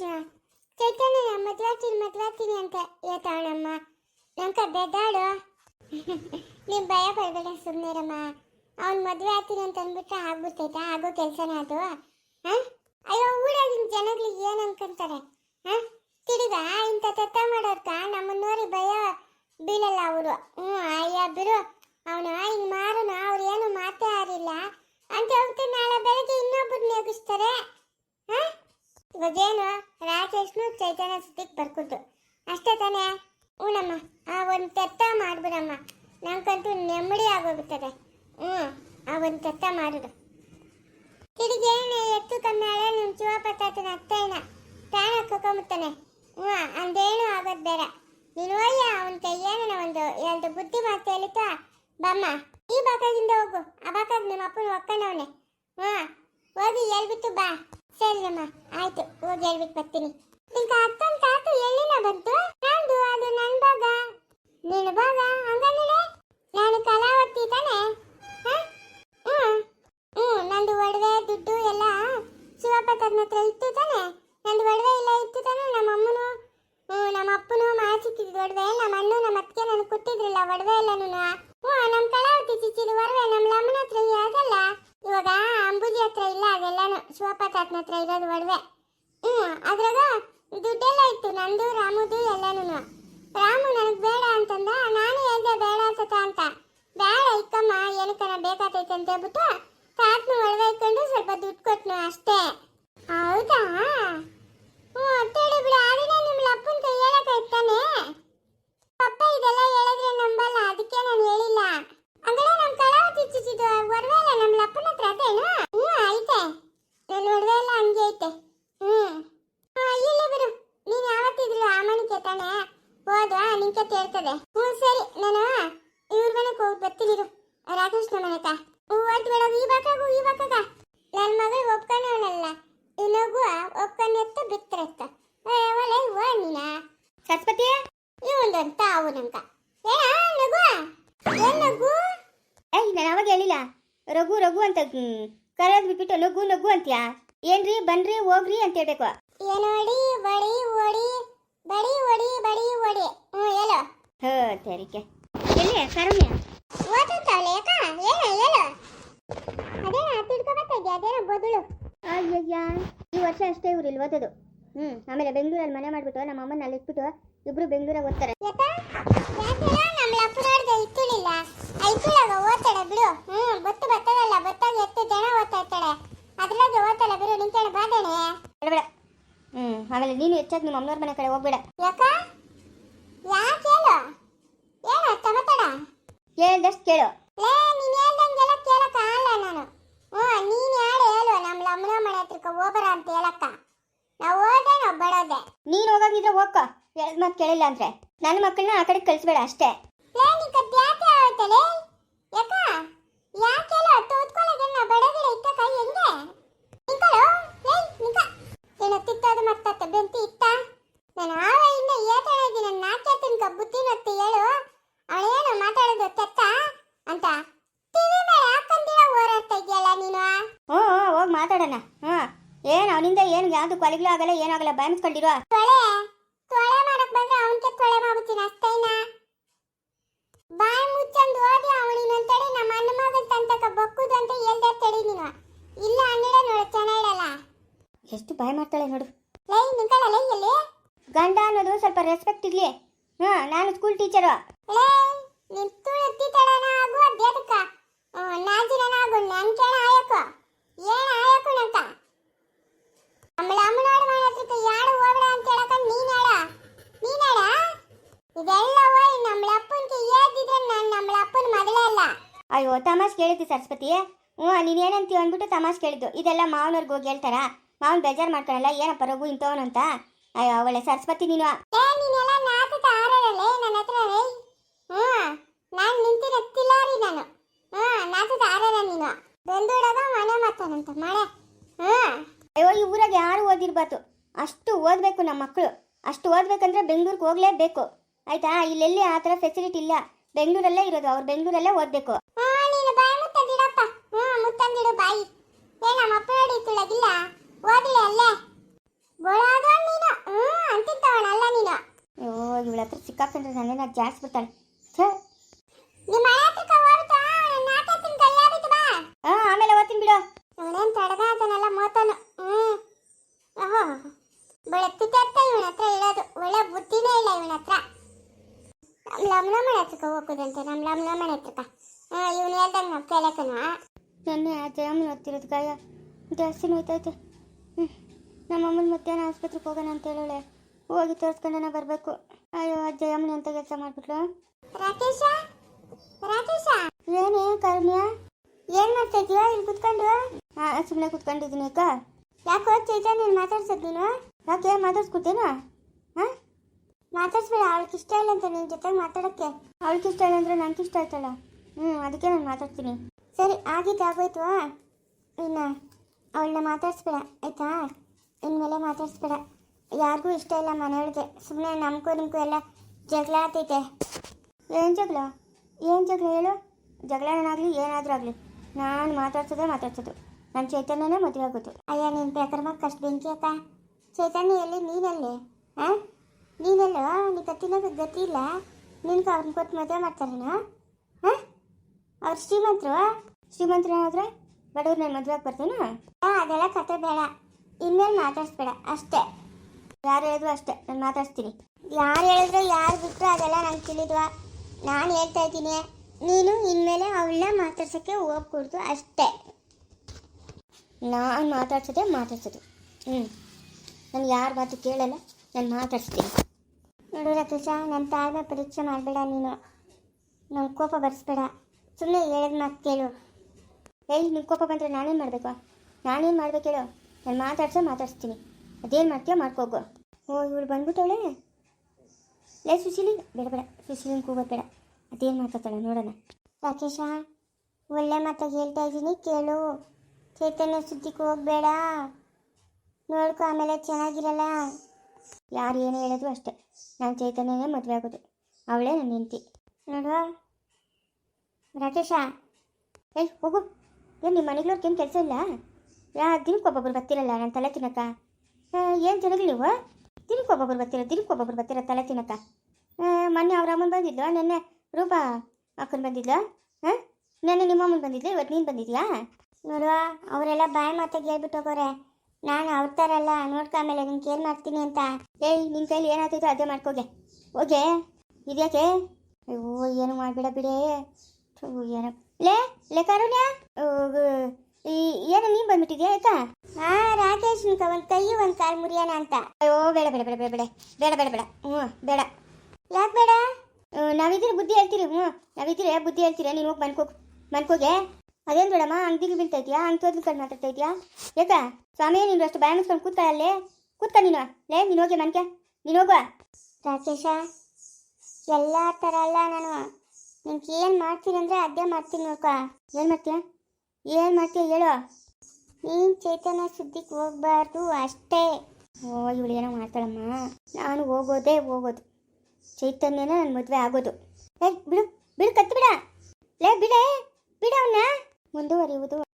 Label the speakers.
Speaker 1: ಕೃಷ್ಣ ಚೈತನ್ಯ ನಮ್ಮ ಆಗ್ತೀನಿ ಮದ್ವೆ ಆಗ್ತೀನಿ ಅಂತ ಹೇಳ್ತಾವಣಮ್ಮ ನಂಕ ಬೆದ್ದಾಡು ನೀನ್ ಭಯ ಪಡ್ಬೇಡ ಸುಮ್ಮನೆರಮ್ಮ ಅವ್ನ್ ಮದ್ವೆ ಆಗ್ತೀನಿ ಅಂತ ಅಂದ್ಬಿಟ್ರೆ ಆಗ್ಬಿಡ್ತೈತಾ ಆಗೋ ಕೆಲ್ಸನ ಅದು. ಹ? ಅಯ್ಯೋ ಊರಾಗಿನ ಜನಗಳಿಗೆ ಏನು ಅನ್ಕೊಂತಾರೆ? ಹ? ತಿರುಗ ಇಂಥ ತತ್ತ ಮಾಡೋರ್ಕ ನಮ್ಮ ನೋಡಿ ಭಯ ಬೀಳಲ್ಲ ಅವರು. ಹ್ಞೂ ಅಯ್ಯ ಬಿರು ಅವನು ಹಿಂಗ್ ಮಾರೋನು ಅವ್ರು ಏನು ಮಾತೇ ಆರಿಲ್ಲ ಅಂತ ಹೇಳ್ಬಿಟ್ಟು ನಾಳೆ ಬೆಳಗ್ಗೆ ಇನ್ನೊಬ್ರು ನೇಗಿಸ್ತಾರೆ ಹ ಇವಾಗೇನು ಚೈತನ್ಯ ಸುದ್ದಿಗೆ ಬರ್ಕೊಟ್ಟು ಅಷ್ಟೇ ತಾನೇ? ಹ್ಞೂನಮ್ಮ ಆ ಒಂದು ತೆತ್ತ ಮಾಡ್ಬಿಡಮ್ಮ. ನಂಗಂತೂ ನೆಮ್ಮದಿ ಆಗೋಗುತ್ತದೆ ಹ್ಞೂ, ಆ ಒಂದು ತೆತ್ತ ಮಾಡಿಡು. ತಿರುಗೇನು ಎತ್ತು ಕಮ್ಮಿ ಆದ್ರೆ ನಿಮ್ಮ ಶಿವಪತ್ತಾತನ ಅತ್ತೇನ ಪ್ರಾಣ ಕಕೊಂಬಿಡ್ತಾನೆ ಹ್ಞೂ, ಅಂದೇನು ಆಗೋದು ಬೇಡ. ನೀನು ಹೋಯ್ಯ, ಅವನ ಕೈಯೇನ ಒಂದು ಎರಡು ಬುದ್ಧಿ ಮಾತು ಹೇಳಿತ ಬಮ್ಮ, ಈ ಬಾಕಾಗಿಂದ ಹೋಗು. ಆ ಬಾಕಾಗ ನಿಮ್ಮ ಅಪ್ಪನ ಒಕ್ಕಣವನೆ ಹ್ಞೂ, ಹೋಗಿ ಹೇಳ್ಬಿಟ್ಟು ಬಾ. ಸರಿ ಅಮ್ಮ ಆಯ್ತು, ಹೋಗಿ ಹೇಳ್ಬಿಟ್ಟು ಬರ್ತೀನಿ. ನಿಂಕ ಅಕ್ಕನ ತಾತು ಎಲ್ಲಿನ ಬಂತು? ನಂದು ಅದು ನನ್ನ ಭಾಗ. ನಿನ್ನ ಭಾಗ? ಹಂಗಂದ್ರೆ ನಾನು ಕಲಾವತಿ ತಾನೆ? ಹ್ಮ್. ನಂದು ಒಡವೆ, ದುಡ್ಡು ಎಲ್ಲ ಶಿವಪ್ಪ ತನ್ನ ಹತ್ರ ಇತ್ತು ತಾನೆ? ನಂದು ಒಡವೆ ಇಲ್ಲ ಇತ್ತು ತಾನೆ? ನಮ್ಮ ಹ್ಮ್ ನಮ್ಮ ಅಪ್ಪನು ಮಾಡಿಸಿಟ್ಟಿದ್ದು ಒಡವೆ ನಮ್ಮ ಅಣ್ಣ ನಮ್ಮ ಅತ್ತಿಗೆ ನನಗೆ ಕೊಟ್ಟಿದ್ರಲ್ಲ ಒಡವೆ ಎಲ್ಲನೂ. ಹ್ಞೂ ನಮ್ಮ ಕಲಾವತಿ ಚಿಚ್ಚಿದ ಒಡವೆ ನಮ್ಮ ಲಮ್ಮನ ಹತ್ರ ಅದಲ್ಲ. ಇವಾಗ ಅಂಬುಜಿ ಹತ್ರ ಇಲ್ಲ ಅದೆಲ್ಲಾನು. ಶಿವಪ್ಪ ತಾತನ ಹತ್ರ ಇರೋದು ಒಡವೆ ಹ್ಮ್ ಅದ್ರಾಗ ದುಡ್ಡೆಲ್ಲ ಇತ್ತು ನಂದು ರಾಮುದು ಎಲ್ಲನೂ ರಾಮು ನನಗೆ ಬೇಡ ಅಂತಂದ, ನಾನು ಹೇಳ್ದೆ ಬೇಡ ಅನ್ಸತ್ತ ಅಂತ. ಬೇಡ ಇಕ್ಕಮ್ಮ, ಏನಕ್ಕನ ಬೇಕಾತೈತೆ ಅಂತ ಹೇಳ್ಬಿಟ್ಟು ತಾತನ ಒಳಗೆ ಇಟ್ಕೊಂಡು ಸ್ವಲ್ಪ ದುಡ್ಡು ಕೊಟ್ನು ಅಷ್ಟೇ. ಹೌದಾ? ಹ್ಞೂ ಅತ್ತೇಳಿ ಬಿಡು, ಆದ್ರೆ ನಿಮ್ಮ ಅಪ್ಪನ ಕೈ ಹೇಳಕ್ಕಾಯ್ತಾನೆ ಪಪ್ಪ ಇದೆಲ್ಲ ಹೇಳಿದ್ರೆ ನಂಬಲ್ಲ ಅದಕ್ಕೆ ನಾನು ಹೇಳಿಲ್ಲ ಅಂದ್ರೆ ನಮ್ಮ ಕಳಾವತಿ ಚಿಚ್ಚಿದ ಒಡವೆ ಇಲ್ಲ ನಮ್ಮ ಅಪ್ಪನ ಹತ್ರ ಅದೇನು ಹ್ಞೂ ಐತೆ ನನ್ನ ಒಡವೆ ಎಲ್ಲ ಹಂಗೆ ಐತೆ ಹ್ಞೂ ಆ, ಇಲ್ಲಿ ಬಿಡು ನೀನು ಯಾವತ್ತಿದ್ರು ಆ ಮನೆಗೆ ನಿಂತ ನಿಂಗೆ ತೇರ್ತದೆ ಹ್ಞೂ ಸರಿ ನಾನು ಇವ್ರ ಮನೆಗೆ ಹೋಗಿ ಬರ್ತೀನಿರು ರಾಕೇಶ್ನ ಮನೆಕ ಓದ್ ಬೇಡ ಈ ಬಾಕಾಗು ಈ ಬಾಕಾಗ ನನ್ನ ಮಗಳು ಒಪ್ಕೊಂಡವನಲ್ಲ ಇನ್ನೊಬ್ಬ ಒಪ್ಕೊಂಡೆತ್ತ ಬಿತ್ತರೆತ್ತ ಒಲೆ ಹೂವ ನೀನ? ಸರಸ್ವತಿ ಇವಂದಂತ ಅವು ನಂಕ ಏನ ನಗು ಏನ್ ನಗು
Speaker 2: ಏಯ್ ನಾನು ಅವಾಗ ಹೇಳಿಲ್ಲ. ರಘು ರಘು ಅಂತ ಕರೆಯೋದು ಬಿಟ್ಬಿಟ್ಟು ನಗು ನಗು ಅಂತ್ಯಾ? ಏನ್ರಿ ಬನ್ರಿ ಹೋಗ್ರಿ ಅಂತ ಹೇಳ್ಬೇಕು.
Speaker 1: ಏನೋಡಿ ಬಡಿ ಓಡಿ ಬಡಿ ಒಡಿ ಬಡಿ ಒಡಿ. ಹ್ಞೂ ಹೇಳು.
Speaker 2: ಹೋ ತೆರಿಗೆ ಎಲ್ಲಿ ಕರ್ಮ್ಯ?
Speaker 1: ಓದಂತಾವಲೆ ಯಾಕ ಏನು ಹೇಳು. ಅದೇ ತಿಳ್ಕೊಬತ್ತಾ ಇದ್ಯಾ? ಅದೇನೋ ಬದಲು
Speaker 2: ಅಯ್ಯಯ್ಯ ಈ ವರ್ಷ ಅಷ್ಟೇ ಇವ್ರು ಇಲ್ಲಿ ಓದೋದು. ಹ್ಞೂ ಆಮೇಲೆ ಬೆಂಗಳೂರಲ್ಲಿ ಮನೆ ಮಾಡಿಬಿಟ್ಟು ನಮ್ಮ ಅಮ್ಮನ ಅಲ್ಲಿ ಇಟ್ಬಿಟ್ಟು ಇಬ್ರು ಬೆಂಗಳೂರಾಗ ಓದ್ತಾರೆ.
Speaker 1: ಯಾಕ ಯಾಕೆಲ್ಲ ನಮ್ಮ ಅಪ್ಪನವ್ರದ್ದು ಇತ್ತುಳಿಲ್ಲ ಐತುಳಾಗ ಓದ್ತಾಳೆ ಬಿಡು. ಹ್ಞೂ ಬತ್ತು ಬತ್ತದಲ್ಲ ಬತ್ತಾಗ ಎತ್ತು ಜನ ಓದ್ತಾ ಇರ್ತಾಳೆ. ಅದ್ರಾಗೆ ಓದ್ತಾಳೆ ಬಿಡು ನಿಂತೇಳಿ ಬಾದೇನೆ.
Speaker 2: ಬೇಡ. ಹ್ಞೂ ಆಮೇಲೆ ನೀನು ಹೆಚ್ಚಾಗಿ ನಿಮ್ಮ ಅಮ್ಮನವ್ರ ಮನೆ ಕಡೆ ಹೋಗ್ಬೇಡ.
Speaker 1: ಯಾಕ? ಯಾಕೆ ಹೇಳು? ತಗೋತಾಡ
Speaker 2: ಹೇಳ್ದಷ್ಟು ಕೇಳು.
Speaker 1: ಲೇ ನೀನು ಹೇಳ್ದಂಗೆಲ್ಲ ಕೇಳಕ್ಕ ಆಗಲ್ಲ ನಾನು. ಹ್ಞೂ ನೀನು ಯಾರು ಹೇಳು ನಮ್ಮ ಅಮ್ಮನ ಮನೆ ಹತ್ರಕ್ಕೆ ಹೋಗ್ಬರ ಅಂತ ಹೇಳಕ್ಕ. ನಾವು ಓದೆ ನಾವು ಬಡೋದೆ
Speaker 2: ನೀನು ಹೋಗಾಗಿದ್ರೆ ಹೋಗ್ಕ. ಹೇಳಿದ ಮಾತು ಕೇಳಿಲ್ಲ ಅಂದ್ರೆ. ನನ್ನ ಮಕ್ಕಳನ್ನ ಆ ಕಡೆ ಕಳಿಸ್ಬೇಡ ಅಷ್ಟೇ.
Speaker 1: ಲೇ ನಿಕ್ಕ ಯಾಕೆ ಆಗುತ್ತಲೆ ಯಾಕ? ಯಾಕೆ ಹೇಳು ತೋದ್ಕೊಳ್ಳೋಕೆ ನಾ ಬಡಗಡೆ ಕೈ ಹೆಂಗೆ ನಿಂಕಳು ಲೇ ನಿಂಕ ಏನೋ ತಿತ್ತೋದು ಮತ್ತತ್ತೆ ಬೆಂತಿ ಇತ್ತ ನಾನು ಆವೆಯಿಂದ ಏತಣ ಇದ್ದೀನಿ ನನ್ನ ನಾಟ್ಯ ತಿನ್ಕ ಬುದ್ಧಿ ನತ್ತಿ ಹೇಳು ಅವಳೇನು ಮಾತಾಡೋದು ತೆತ್ತ ಅಂತ ಟಿವಿ ಮೇಲೆ ಹಾಕಂದಿರ ಓಡಾಡ್ತಾ ಇದೆಯಲ್ಲ ನೀನು
Speaker 2: ಹ್ಞೂ ಹ್ಞೂ ಹೋಗಿ ಮಾತಾಡೋಣ ಹ್ಞೂ ಏನು ಅವನಿಂದ ಏನು ಯಾವುದು ಕೊಲೆಗಳು ಆಗಲ್ಲ ಏನಾಗಲ್ಲ ಬಾಯಿಸ್ಕೊಂಡಿರೋ
Speaker 1: ತೊಳೆ ತೊಳೆ ಮಾಡಕ್ ಬಂದ್ರೆ ಅವನ್ಕೆ ತೊಳೆ ಮಾಡ್ಬಿಡ್ತೀನಿ ಅಷ್ಟೇನ? ಬಾಯಿ ಮುಚ್ಚಂದು ಓದಿ ತಡಿ ನಮ್ಮ ಅಣ್ಣ ಮಗನ್ ತಂತಕ ಬಕ್ಕುದು ಅಂತ ಹೇಳ್ದೆ ತಡಿ ನೀನು. ಇಲ್ಲ ಅನ್ನಿಡ ನೋಡು ಚೆನ್ನಾಗಿಡಲ್ಲ
Speaker 2: ಎಷ್ಟು ಭಯ ಮಾಡ್ತಾಳೆ ನೋಡು.
Speaker 1: ಲೈ ನಿಂಕಳ ಲೈ ಎಲ್ಲಿ
Speaker 2: ಗಂಡ ಅನ್ನೋದು ಸ್ವಲ್ಪ ರೆಸ್ಪೆಕ್ಟ್ ಇರಲಿ. ಹಾ ನಾನು ಸ್ಕೂಲ್ ಟೀಚರ್
Speaker 1: ಲೇ ನಿನ್ ತುಳು ತಿತ್ತಡನ ಆಗು ಅದೇದಕ್ಕ ನಾಜಿನ ಆಗು ನನ್ ಕೇಳ ಆಯಕ ಏನ್ ಆಯಕು ನಂಕ ಅಮ್ಮಳ ಅಮ್ಮನೋಡ ಮನೆ ಹತ್ರಕ್ಕೆ ಯಾರು ಹೋಗಡ ಅಂತ ಹೇಳಕ ನೀನಾಡ ನೀನಾಡ ಇದೆಲ್ಲ ಹೋಯ್ ನಮ್ಮಳ ಅಪ್ಪನ್ಗೆ ಏದಿದ್ರೆ ನಾನು ನಮ್ಮಳ ಅಪ್ಪನ ಮೊದಲೇ ಅಲ್ಲ.
Speaker 2: ಅಯ್ಯೋ ತಮಾಷ್ ಕೇಳಿದ್ದು ಸರಸ್ವತಿ? ಹ್ಞೂ ನೀನು ಏನಂತೀವಿ ಅಂದ್ಬಿಟ್ಟು ತಮಾಷ್ ಕೇಳಿದ್ದು. ಇದೆಲ್ಲ ಮಾವನವ್ರಿಗೆ ಹೋಗಿ ಹೇಳ್ತಾರ? ಮಾವನ್ ಬೇಜಾರು ಮಾಡ್ಕೊಳಲ್ಲ ಏನಪ್ಪ ರಘು ಇಂಥವನು ಅಂತ? ಅಯ್ಯೋ ಒಳ್ಳೆ ಸರಸ್ವತಿ ನೀನು.
Speaker 1: ಏ ನೀನೆಲ್ಲ ನಾಟಕ ಆಡರಲ್ಲೇ ನನ್ನ ಹತ್ರ ರೇ. ಹ್ಞೂ ನಾನು ನಿಂತಿನ ತಿಲಾರಿ ನಾನು. ಹ್ಞೂ ನಾಟಕ ಆಡರ ನೀನು. ಬೆಂದೂಡಗ ಮನೆ ಮಾತಾನಂತ ಮಳೆ ಹ್ಞೂ.
Speaker 2: ಅಯ್ಯೋ ಈ ಊರಾಗ ಯಾರು ಓದಿರ್ಬಾರ್ದು? ಅಷ್ಟು ಓದಬೇಕು ನಮ್ಮ ಮಕ್ಕಳು ಅಷ್ಟು ಓದ್ಬೇಕಂದ್ರೆ ಬೆಂಗಳೂರಿಗೆ ಹೋಗಲೇಬೇಕು. ಆಯ್ತಾ? ಇಲ್ಲೆಲ್ಲಿ ಆ ಥರ ಫೆಸಿಲಿಟಿ ಇಲ್ಲ. ಬೆಂಗಳೂರಲ್ಲೇ ಇರೋದು. ಅವ್ರು ಬೆಂಗಳೂರಲ್ಲೇ ಓದಬೇಕು.
Speaker 1: ಹ್ಞೂ ನೀನು ಹತ್ರ ಮುತ್ತಂದಿಡಪ್ಪ ಹ್ಞೂ ಜಾಸ್ತಿ ಬಾಯಿ. ಏ ಹೇಳ್ದಂಗೆ ನಾವು ಕೇಳಕ್ಕನ?
Speaker 2: ನೆನ್ನೆ ಆ ಜಯಮ್ಮನ ಹೊತ್ತಿರೋದು ಗಾಯ. ಜಾಸ್ತಿ ನೋಯ್ತೈತೆ ಹ್ಞೂ ನಮ್ಮ ಅಮ್ಮನ ಮಧ್ಯಾಹ್ನ ಆಸ್ಪತ್ರೆಗೆ ಹೋಗೋಣ ಅಂತ ಹೇಳೋಳೆ. ಹೋಗಿ ತೋರಿಸ್ಕೊಂಡನ ಬರಬೇಕು. ಅಯ್ಯೋ ಆ ಜಯಮ್ಮನ ಅಂತ ಕೆಲಸ ಮಾಡಿಬಿಟ್ಲು?
Speaker 1: ರಾಕೇಶ? ರಾಕೇಶ?
Speaker 2: ಏನೇ ಕಾರುಣ್ಯ?
Speaker 1: ಏನ್ ಮಾಡ್ತಾ ಇದೀಯ? ಇಲ್ಲಿ ಕುತ್ಕೊಂಡು?
Speaker 2: ಹಾಂ ಸುಮ್ಮನೆ ಕುತ್ಕೊಂಡಿದ್ದೀನಿ ಅಕ್ಕ.
Speaker 1: ಯಾಕೋ ಚೈತನ್ಯ ನೀನು ಮಾತಾಡ್ಸೋದು ನೀನು?
Speaker 2: ಯಾಕೆ ಮಾತಾಡ್ಸ್ಕೊತೇನಾ ಹಾಂ?
Speaker 1: ಮಾತಾಡ್ಸ್ಬೇಡ ಅವಳಿಗೆ ಇಷ್ಟ ಇಲ್ಲ ಅಂತ ನಿನ್ನ ಜೊತೆ ಮಾತಾಡಕ್ಕೆ.
Speaker 2: ಅವಳಿಗೆ ಇಷ್ಟ ಇಲ್ಲ ಅಂದರೆ ನನಗೆ ಇಷ್ಟ ಆಯ್ತಲ್ಲ? ಹ್ಞೂ ಅದಕ್ಕೆ ನಾನು ಮಾತಾಡ್ತೀನಿ.
Speaker 1: ಸರಿ, ಆಗಿದ್ದು ಆಗೋಯ್ತು ಇನ್ನು ಅವಳನ್ನ ಮಾತಾಡ್ಸ್ಬೇಡ, ಆಯ್ತಾ? ಇನ್ಮೇಲೆ ಮಾತಾಡ್ಸ್ಬೇಡ. ಯಾರಿಗೂ ಇಷ್ಟ ಇಲ್ಲ ಮನೆಯೊಳಗೆ ಸುಮ್ಮನೆ ನಮ್ಕೋ ನಿಮಗೂ ಎಲ್ಲ ಜಗಳ ಆತೈತೆ
Speaker 2: ಏನು ಜಗಳ? ಏನು ಜಗಳ ಹೇಳು? ಜಗಳನಾಗಲಿ ಏನಾದರೂ ಆಗಲಿ. ನಾನು ಮಾತಾಡ್ಸೋದೇ ಮಾತಾಡ್ಸೋದು. ನನ್ನ ಚೈತನ್ಯನೇ ಮದುವೆ ಆಗೋದು.
Speaker 1: ಅಯ್ಯ ನಿನ್ನ ಪ್ರಕರಮ ಕಷ್ಟ ಬೆಂಕಿ ಅಕ್ಕ ಚೈತನ್ಯ ಎಲ್ಲಿ ನೀನಲ್ಲಿ? ಹಾಂ ನೀನೆಲ್ಲ? ನೀ ಕತ್ತಿನೋದು ಗತಿ ಇಲ್ಲ? ನಿನ್ಗೆ ಅವ್ರನ್ನ ಕೊಟ್ಟು ಮದುವೆ ಮಾಡ್ತಾರೇನೋ? ಹಾಂ ಅವ್ರು ಶ್ರೀಮಂತರು?
Speaker 2: ಶ್ರೀಮಂತರಾದ್ರೆ ಬಡವ್ರು ನಾನು ಮದುವೆ ಬರ್ತೀನಾ?
Speaker 1: ಅದೆಲ್ಲ ಕತೆ ಬೇಡ. ಇನ್ಮೇಲೆ ಮಾತಾಡಿಸ್ಬೇಡ, ಅಷ್ಟೇ.
Speaker 2: ಯಾರು ಹೇಳಿದ್ರು ಅಷ್ಟೇ, ನಾನು ಮಾತಾಡ್ತೀನಿ
Speaker 1: ಯಾರು ಹೇಳಿದ್ರು, ಯಾರು ಬಿಟ್ಟರು ಅದೆಲ್ಲ ನಂಗೆ ತಿಳಿದ್ವಾ? ನಾನು ಹೇಳ್ತಾ ಇದ್ದೀನಿ, ನೀನು ಇನ್ಮೇಲೆ ಅವಳನ್ನ ಮಾತಾಡ್ಸೋಕ್ಕೆ ಹೋಗ್ಕೊಡ್ದು ಅಷ್ಟೇ.
Speaker 2: ನಾನು ಮಾತಾಡ್ಸೋದೇ ಮಾತಾಡ್ಸೋದು. ಹ್ಞೂ ನಾನು ಯಾರು ಮಾತು ಕೇಳಲ್ಲ, ನಾನು ಮಾತಾಡ್ಸ್ತೀನಿ.
Speaker 1: ನೋಡು ರಕೇಶ ನನ್ನ ತಾಳ್ಮೆ ಪರೀಕ್ಷೆ ಮಾಡಬೇಡ ನೀನು. ನಂಗೆ ಕೋಪ ಬರ್ಸ್ಬೇಡ. ಸುಮ್ಮನೆ ಹೇಳಿದ ಮಾತು ಕೇಳು.
Speaker 2: ಹೇಳಿ, ನಿಮ್ಗೆ ಕೋಪ ಬಂದರೆ ನಾನೇನು ಮಾಡಬೇಕು? ನಾನೇನು ಮಾಡ್ಬೇಕು ಹೇಳು? ನಾನು ಮಾತಾಡ್ಸೋ ಮಾತಾಡ್ಸ್ತೀನಿ. ಅದೇನು ಮಾಡ್ತೀಯೋ ಮಾಡ್ಕೋಗು. ಓ, ಇವಳು ಬಂದ್ಬಿಟ್ಟವಳೆ? ಲೇ, ಸುಶೀಲಿ, ಬೇಡ ಬೇಡ. ಸುಶೀಲಿನ ಕೂಗೋದು ಬೇಡ. ಅದೇನು ಮಾತಾಡ್ತಾಳೆ ನೋಡೋಣ.
Speaker 1: ರಾಕೇಶ, ಒಳ್ಳೆ ಮಾತಾಗಿ ಹೇಳ್ತಾ ಇದ್ದೀನಿ, ಕೇಳು. ಚೈತನ್ಯ ಸುದ್ದಿಗೆ ಹೋಗ್ಬೇಡ. ನೋಡ್ಕೊ, ಆಮೇಲೆ ಚೆನ್ನಾಗಿರಲ್ಲ.
Speaker 2: ಯಾರು ಏನೇ ಹೇಳಿದ್ರು ಅಷ್ಟೇ. ನಾನು ಚೈತನ್ಯನೇ ಮದುವೆ ಆಗೋದು. ಅವಳೇ ನನ್ನ ಹೆಂಡತಿ.
Speaker 1: ನೋಡುವ? ರಾಕೇಶ.
Speaker 2: ಏಯ್ ಹೋಗು. ಏನು ನಿಮ್ಮ ಮನೆಗಳವ್ರಿಗೆ ಏನು ಕೆಲಸ ಇಲ್ಲ? ಯಾ ದಿನಕ್ಕೊಬ್ಬೊಬ್ರು ಬರ್ತಿರಲ್ಲ ನನ್ನ ತಲೆ ತಿನ್ನಕ್ಕ ಏನು ಜನಗಳು ನೀವು ದಿನಕ್ಕೊಬ್ಬೊಬ್ರು ಬರ್ತೀರ ದಿನಕ್ಕೊಬ್ಬೊಬ್ರು ಬರ್ತೀರ ತಲೆ ತಿನ್ನಕ್ಕ ಆ, ಮೊನ್ನೆ ಅವ್ರ ಅಮ್ಮನ ಬಂದಿದ್ಲು ನೆನ್ನೆ ರೂಪಾ ಅಕ್ಕನ ಬಂದಿದ್ಲು. ಹಾಂ ನೆನ್ನೆ ನಿಮ್ಮ ಅಮ್ಮನ ಬಂದಿದ್ಲು ಇವತ್ತು ನೀನು ಬಂದಿದ್ಯಾ?
Speaker 1: ನೋಡುವ ಅವರೆಲ್ಲ ಬಾಯಿ ಮಾತಾಗಿ ಹೇಳ್ಬಿಟ್ಟು ಹೋಗೋರೆ. ನಾನು ಅವ್ರ ಥರ ಅಲ್ಲ ನೋಡ್ಕೊ ಆಮೇಲೆ ನಿನ್ಗೆ ಏನು ಮಾಡ್ತೀನಿ ಅಂತ.
Speaker 2: ಏಯ್ ನಿನ್ನ ಕೈಲಿ ಏನಾಗ್ತೈತೋ ಅದೇ ಮಾಡ್ಕೋಗೆ. ಹೋಗೆ. ಇದ್ಯಾಕೆ? ಅಯ್ಯೋ ಏನು ಮಾಡಬೇಡ ಬಿಡೇ. ಏನೋ. ಲೇ ಲೇ ಕಾರುಣ್ಯ. ಏನು ನೀನು ಬಂದ್ಬಿಟ್ಟಿದ್ಯಾ, ಆಯ್ತಾ?
Speaker 1: ಹಾ ರಾಕೇಶ್ ನಿನ್ಕ ಒಂದು ಕೈ, ಒಂದು ಕಾಲು ಮುರಿಯೋಣ ಅಂತ.
Speaker 2: ಅಯ್ಯೋ, ಬೇಡ ಬೇಡ ಬೇಡ ಬೇಡ ಬೇಡ. ಬೇಡ ಬೇಡ ಬೇಡ. ಹ್ಞೂ, ಬೇಡ.
Speaker 1: ಯಾಕೆ ಬೇಡ?
Speaker 2: ನಾವಿದ್ದೀರಿ, ಬುದ್ಧಿ ಹೇಳ್ತೀರಿ, ಹ್ಞೂ. ನಾವಿದ್ದೀರಿ, ಬುದ್ಧಿ ಹೇಳ್ತೀರಿ, ನೀನು ಹೋಗಿ ಮನ್ಕೋ ಮನ್ಕೋಗೆ ಅದೇನು ಬೇಡಮ್ಮ, ಅಂಗಡಿಗೆ ಬೀಳ್ತಾ ಇದೆಯಾ ಹಂಗೆ ತೋರ್ದು ಕಣ್ಣು ಮಾತಾಡ್ತಾ ಇದೆಯಾ? ಯಾಕ? ಸ್ವಾಮಿ ನೀನು ಅಷ್ಟು ಭಯ ಮುಚ್ಕೊಂಡು ಕೂತ ಅಲ್ಲೇ ಕೂತ ನೀನು. ಲೇ, ನೀನು ಹೋಗಿ ಮನ್ಕೆ ನೀನು ಹೋಗುವ.
Speaker 1: ರಾಕೇಶ, ಎಲ್ಲ ಥರ ಅಲ್ಲ ನಾನು. ನಿನ್ಗೆ ಏನು ಮಾಡ್ತೀನಿ ಅಂದರೆ ಅದೇ ಮಾಡ್ತೀನಿ ನೋಡ್ಕೊ.
Speaker 2: ಏನು ಮಾಡ್ತೀಯ? ಏನು ಮಾಡ್ತೀಯ ಹೇಳು.
Speaker 1: ನೀನು ಚೈತನ್ಯ ಸುದ್ದಿಗೆ ಹೋಗಬಾರ್ದು ಅಷ್ಟೇ.
Speaker 2: ಓ, ಇವಳು ಏನೋ ಮಾಡ್ತಾಳಮ್ಮ. ನಾನು ಹೋಗೋದೇ ಹೋಗೋದು. ಚೈತನ್ಯನ ನನ್ನ ಮದುವೆ ಆಗೋದು. ಏ ಬಿಡು ಬಿಡು, ಕತ್ತು ಬಿಡ. ಲೇ, ಬಿಡೇ, ಬಿಡ ಅವನ್ನ ಮುಂದುವರಿಯುವುದು.